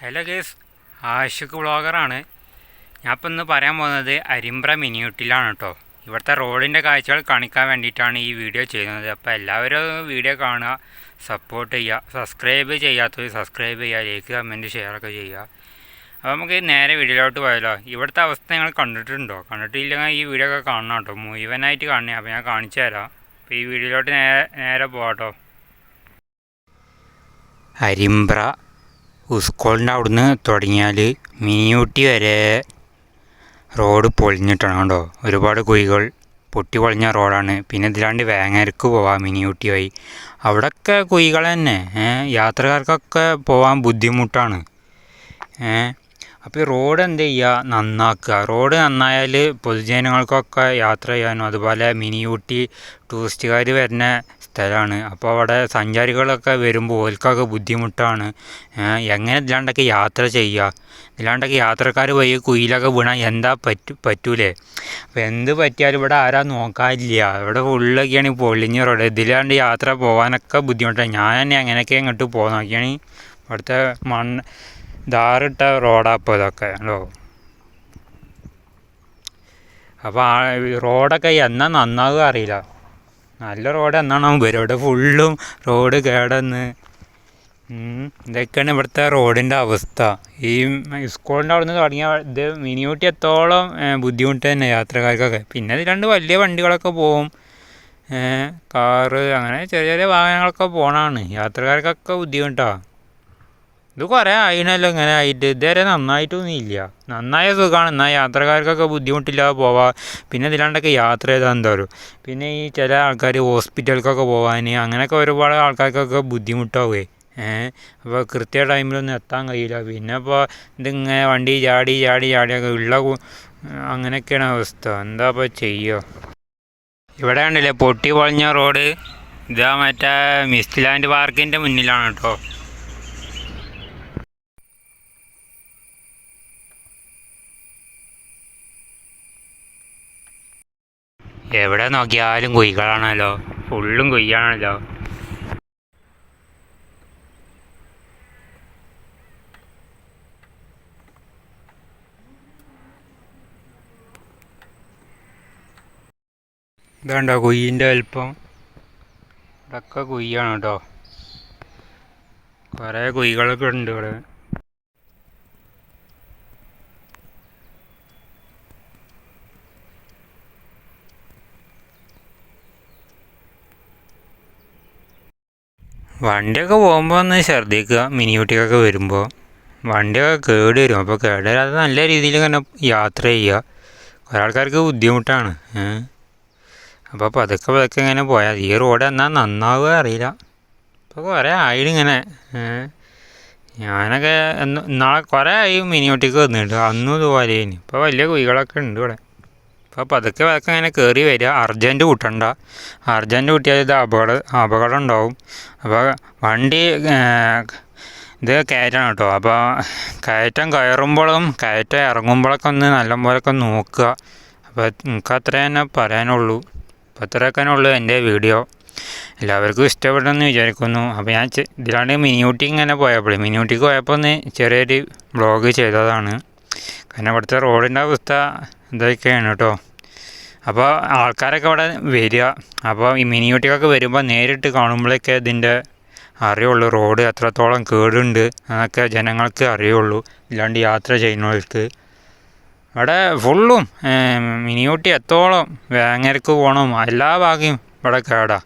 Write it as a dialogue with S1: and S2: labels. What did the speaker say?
S1: Hello guys Ashiq വ്ളോഗറാണ്. ഞാൻ ഇപ്പം ഇന്ന് പറയാൻ പോകുന്നത് അരിമ്പ്ര മിനിയൂട്ടിലാണ് കേട്ടോ ഇവിടുത്തെ റോഡിന്റെ കാഴ്ചകൾ കാണിക്കാൻ വേണ്ടിയിട്ടാണ് ഈ വീഡിയോ ചെയ്യുന്നത്. അപ്പോൾ എല്ലാവരും വീഡിയോ കാണുക സപ്പോർട്ട് ചെയ്യുക സബ്സ്ക്രൈബ് ചെയ്യാത്തവർ സബ്സ്ക്രൈബ് ചെയ്യുക ലൈക്ക് കമന്റ് ഷെയറൊക്കെ ചെയ്യുക. അപ്പോൾ നമുക്ക് നേരെ വീഡിയോയിലോട്ട് പോയാലോ. ഇവിടുത്തെ അവസ്ഥ നിങ്ങൾ കണ്ടിട്ടുണ്ടോ? കണ്ടിട്ടില്ലെങ്കിൽ ഈ വീഡിയോ ഒക്കെ കാണണം കേട്ടോ മുഴുവനായിട്ട് കാണണേ അപ്പോൾ ഞാൻ കാണിച്ചു തരാം. അപ്പോൾ ഈ വീഡിയോയിലോട്ട് നേരെ നേരെ പോകാം കേട്ടോ അരിമ്പ്ര സ്കൂളിന്റെ അവിടുന്ന് തുടങ്ങിയാൽ മിനിയൂട്ടി വരെ റോഡ് പൊളിഞ്ഞിട്ടാണ് കേട്ടോ ഒരുപാട് കുഴികൾ പൊട്ടി പൊളിഞ്ഞ റോഡാണ്. പിന്നെ ഇതിലാണ്ട് വേങ്ങരക്ക് പോവാം മിനിയൂട്ടി വഴി. അവിടെയൊക്കെ കുഴികൾ തന്നെ യാത്രക്കാർക്കൊക്കെ പോകാൻ ബുദ്ധിമുട്ടാണ്. അപ്പോൾ ഈ റോഡ് എന്ത് ചെയ്യുക നന്നാക്കുക. റോഡ് നന്നായാൽ പൊതുജനങ്ങൾക്കൊക്കെ യാത്ര ചെയ്യാനും അതുപോലെ മിനി ഊട്ടി ടൂറിസ്റ്റുകാർ വരുന്ന സ്ഥലമാണ് അപ്പോൾ അവിടെ സഞ്ചാരികളൊക്കെ വരുമ്പോൾ ഓൽക്കൊക്കെ ബുദ്ധിമുട്ടാണ്. എങ്ങനെ ഇല്ലാണ്ടൊക്കെ യാത്ര ചെയ്യുക ഇല്ലാണ്ടൊക്കെ യാത്രക്കാർ പോയി കുയിലൊക്കെ വീണാൽ എന്താ പറ്റു പറ്റൂലേ? അപ്പോൾ എന്ത് പറ്റിയാലും ഇവിടെ ആരാ നോക്കാനില്ല. ഇവിടെ ഫുള്ളൊക്കെയാണ് പൊളിഞ്ഞ റോഡ്. ഇതിലാണ്ട് യാത്ര പോകാനൊക്കെ ബുദ്ധിമുട്ടാണ് ഞാൻ തന്നെ അങ്ങനെയൊക്കെ ഇങ്ങോട്ട് പോകാൻ നോക്കിയാണ് ഇവിടുത്തെ മണ്ണ് ധാറിട്ട റോഡാണ് ഇപ്പോൾ ഇതൊക്കെ അല്ലോ അപ്പോൾ ആ റോഡൊക്കെ എന്നാ നന്നാവുക അറിയില്ല. നല്ല റോഡ് എന്നാണ് വരും ഫുള്ളും റോഡ് കേടന്ന്. ഇതൊക്കെയാണ് ഇവിടുത്തെ റോഡിന്റെ അവസ്ഥ. ഈ സ്കൂളിന്റെ അവിടെ നിന്ന് തുടങ്ങിയ ഇത് മിനിയൂട്ടി എത്തോളം ബുദ്ധിമുട്ട് തന്നെ യാത്രക്കാർക്കൊക്കെ. പിന്നെ രണ്ട് വലിയ വണ്ടികളൊക്കെ പോകും കാറ് അങ്ങനെ ചെറിയ ചെറിയ വാഹനങ്ങളൊക്കെ പോകണമാണ് യാത്രക്കാർക്കൊക്കെ ബുദ്ധിമുട്ടാണ് ഇത് കുറേ ആയിനല്ലോ ഇങ്ങനെ ആയിട്ട്. ഇതുവരെ നന്നായിട്ടൊന്നും ഇല്ല നന്നായ സുഖമാണ് എന്നാൽ യാത്രക്കാർക്കൊക്കെ ബുദ്ധിമുട്ടില്ലാതെ പോവാം. പിന്നെ ഇതിലാണ്ടൊക്കെ യാത്ര ചെയ്താൽ എന്താ പറയുക പിന്നെ ഈ ചില ആൾക്കാർ ഹോസ്പിറ്റലിലേക്കൊക്കെ പോകാൻ അങ്ങനെയൊക്കെ ഒരുപാട് ആൾക്കാർക്കൊക്കെ ബുദ്ധിമുട്ടാവുകയെ ഏഹ് അപ്പോൾ കൃത്യ ടൈമിലൊന്നും എത്താൻ കഴിയില്ല. പിന്നെ ഇപ്പോൾ ഇതിങ്ങനെ വണ്ടി ചാടി ചാടി ചാടിയൊക്കെ ഉള്ള അങ്ങനെയൊക്കെയാണ് അവസ്ഥ. എന്താ ഇപ്പോൾ ചെയ്യുക ഇവിടെ ഉണ്ടല്ലേ പൊട്ടി പൊളിഞ്ഞ റോഡ്. ഇതാ മറ്റേ മിസ്റ്റ് ലാൻഡ് പാർക്കിന്റെ മുന്നിലാണ് കേട്ടോ എവിടെ നോക്കിയാലും കുഴികളാണല്ലോ. ഫുള്ളും കുയ്യാണല്ലോ ഇതാണ്ടോ കുയ്യിന്റെ വലുപ്പം. ഇതൊക്കെ കുയ്യാണ് കേട്ടോ. കുറേ കുഴികളൊക്കെ ഉണ്ട് ഇവിടെ. വണ്ടിയൊക്കെ പോകുമ്പോൾ ഒന്ന് ഛർദ്ദിക്കുക മിനി ഊട്ടിക്കൊക്കെ വരുമ്പോൾ വണ്ടിയൊക്കെ കേട് വരും. അപ്പോൾ കേട് വരാതെ നല്ല രീതിയിൽ തന്നെ യാത്ര ചെയ്യുക. കുറേ ആൾക്കാർക്ക് ബുദ്ധിമുട്ടാണ്. അപ്പോൾ പതുക്കെ പതുക്കെ ഇങ്ങനെ പോയാൽ ഈ റോഡ് എന്നാൽ നന്നാവുക അറിയില്ല. ഇപ്പോൾ കുറേ ആയിട്ട് ഇങ്ങനെ. ഞാനൊക്കെ നാളെ കുറേ ആയി മിനി ഊട്ടിക്ക് വന്നിട്ട്. അന്നും ഇതുപോലെ ഇപ്പോൾ വലിയ കുഴികളൊക്കെ ഉണ്ട് ഇവിടെ. അപ്പോൾ പതുക്കെ പതുക്കെ ഇങ്ങനെ കയറി വരിക. അർജന്റ് കൂട്ടണ്ട. അർജന്റ് കൂട്ടിയാൽ ഇത് അപകടം അപകടം ഉണ്ടാവും അപ്പോൾ വണ്ടി ഇത് കയറ്റാണ് കേട്ടോ. അപ്പോൾ കയറ്റം കയറുമ്പോഴും കയറ്റം ഇറങ്ങുമ്പോഴൊക്കെ ഒന്ന് നല്ല പോലൊക്കെ നോക്കുക. അപ്പോൾ നിങ്ങൾക്ക് അത്ര തന്നെ പറയാനുള്ളൂ. അപ്പോൾ അത്രയൊക്കെ ഉള്ളൂ എന്റെ വീഡിയോ. എല്ലാവർക്കും ഇഷ്ടപ്പെട്ടെന്ന് വിചാരിക്കുന്നു. അപ്പോൾ ഞാൻ ഇതിലാണ് മിനിയൂട്ടി ഇങ്ങനെ പോയപ്പോൾ മിനിയൂട്ടിക്ക് പോയപ്പോൾ ഒന്ന് ചെറിയൊരു ബ്ലോഗ് ചെയ്തതാണ്. കാരണം ഇവിടുത്തെ റോഡിന്റെ അവസ്ഥ ഇതൊക്കെയാണ് കേട്ടോ അപ്പോൾ ആൾക്കാരൊക്കെ ഇവിടെ വരിക. അപ്പോൾ ഈ മിനി മിനിയൂട്ടിക്കൊക്കെ വരുമ്പോൾ നേരിട്ട് കാണുമ്പോഴേക്കെ ഇതിന്റെ അറിയുള്ളൂ. റോഡ് എത്രത്തോളം കേടുണ്ട് എന്നൊക്കെ ജനങ്ങൾക്ക് അറിയുള്ളൂ. ഇല്ലാണ്ട് യാത്ര ചെയ്യുന്നവർക്ക്. ഇവിടെ ഫുള്ളും മിനി ഊട്ടി എത്തോളം വേങ്ങരക്ക് പോകണം എല്ലാ ഭാഗ്യം ഇവിടെ കേടാ.